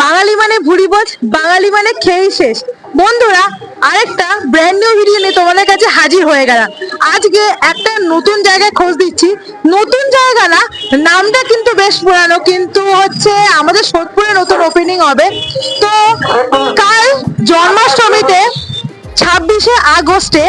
বাঙালি মানে ভুড়ি বোঝ, বাঙালি মানে খেয়েই শেষ। বন্ধুরা, আরেকটা ব্র্যান্ড নিউ ভিডিও নিয়ে তোমাদের কাছে হাজির হয়ে গেলাম। আজকে একটা নতুন জায়গায় খোঁজ দিচ্ছি। নতুন জায়গা না, নামটা কিন্তু বেশ পুরানো, কিন্তু হচ্ছে আমাদের সোদপুরে নতুন ওপেনিং হবে। তো কাল জন্মাষ্টমীতে ছাব্বিশে আগস্টে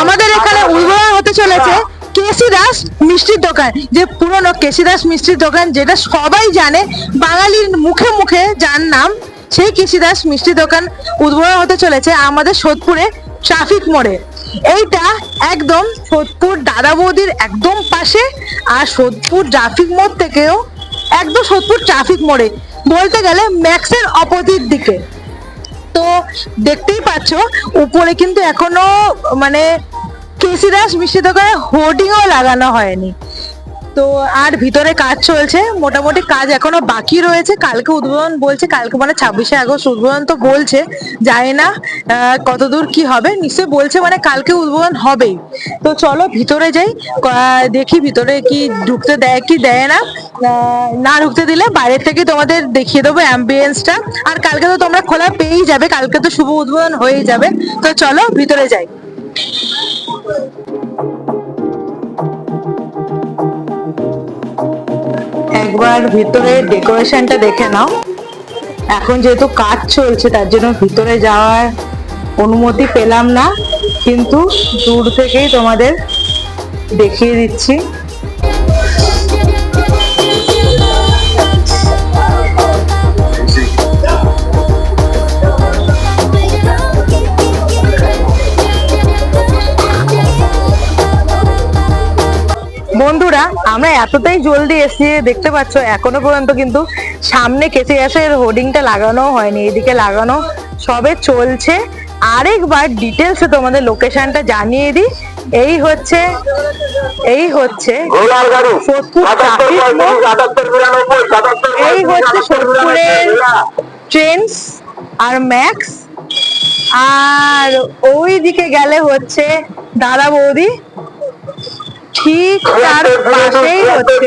আমাদের এখানে উদ্বোধন হতে চলেছে। কেসি দাস মিষ্টির দোকান, যে পুরনো কেসি দাস মিষ্টির দোকান, যেটা সবাই জানে, বাঙালির মুখে মুখে যার নাম, সেই কেসি দাস মিষ্টির দোকান উদ্বোধন হতে চলেছে আমাদের সোদপুরে ট্রাফিক মোড়ে। এইটা একদম সোদপুর দাদা বৌদির একদম পাশে আর সোদপুর ট্রাফিক মোড় থেকেও একদম সোদপুর ট্রাফিক মোড়ে, বলতে গেলে ম্যাক্সের অপোজিট দিকে। তো দেখতেই পাচ্ছ, উপরে কিন্তু এখনও মানে কেসি দাস মিষ্টি দোকানে হোর্ডিংও লাগানো হয়নি। তো আর ভিতরে কাজ চলছে, মোটামুটি কাজ এখনও বাকি রয়েছে। কালকে উদ্বোধন বলছে, কালকে মানে ছাব্বিশে আগস্ট উদ্বোধন তো বলছে, জানি না কতদূর কি হবে। নিশ্চয় বলছে মানে কালকে উদ্বোধন হবেই। তো চলো ভিতরে যাই দেখি ভিতরে কি ঢুকতে দেয়, কি দেয় না। না ঢুকতে দিলে বাইরে থেকে তোমাদের দেখিয়ে দেবো অ্যাম্বিয়েন্সটা আর কালকে তো তোমরা খোলা পেয়েই যাবে, কালকে তো শুভ উদ্বোধন হয়েই যাবে। তো চলো ভিতরে যাই। একবার ভিতরে ডেকোরেশনটা দেখে নাও। এখন যেহেতু কাজ চলছে, তার জন্য ভিতরে যাওয়ার অনুমতি পেলাম না। কিন্তু দূর থেকেই তোমাদের দেখিয়ে দিচ্ছি। বন্ধুরা আমরা এতটাই জলদি এসে দেখতে পাচ্ছ এখনও পর্যন্ত কিন্তু সামনে কেসে গ্যাসের হোর্ডিংটা লাগানো হয়নি এদিকে লাগানো সবে চলছে। আরেকবার ডিটেলসে তোমাদের লোকেশনটা জানিয়ে দিই। এই হচ্ছে এই হচ্ছে এই হচ্ছে সোদপুরের ট্রেন্স আর ম্যাক্স আর ওই দিকে গেলে হচ্ছে দাদা বৌদি। ঠিক তার পাশেই হচ্ছে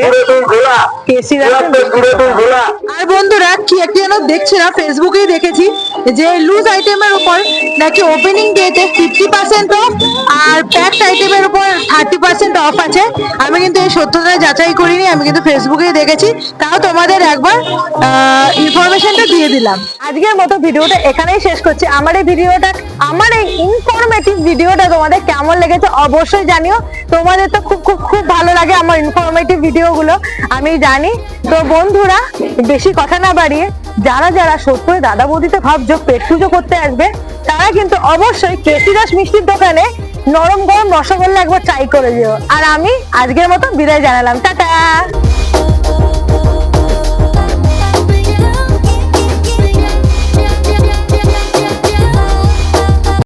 আর বন্ধুরা, কি একটি যেন দেখছি না ফেসবুকেই দেখেছি যে লুজ আইটেমের উপর নাকি ওপেনিং ডেতে ফিফটি পার্সেন্ট অফ আর প্যাকড আইটেমের উপর থার্টি পার্সেন্ট অফ আছে। আমি কিন্তু এই সত্যতা যাচাই করিনি, আমি কিন্তু ফেসবুকেই দেখেছি। তাও তোমাদের একবার ইনফরমেশনটা দিয়ে দিলাম। আজকের মতো ভিডিওটা এখানেই শেষ করছি। আমার এই ভিডিওটা, আমার এই ইনফরমেটিভ ভিডিওটা তোমাদের কেমন লেগেছে অবশ্যই জানিও। তোমাদের তো খুব খুব খুব ভালো লাগে আমার ইনফরমেটিভ ভিডিওগুলো। আমি জানি, তো বন্ধুরা, বেশি কথা না বাড়িয়ে, যারা যারা সত্যি দাদা বৌদিতে ভাবছ, পেট পুজো করতে আসবে, তারা কিন্তু অবশ্যই কেসি দাস মিষ্টির দোকানে নরম গরম রসগোল্লা একবার ট্রাই করে দিও আর আমি আজকের মতো বিদায় জানালাম। টাটা!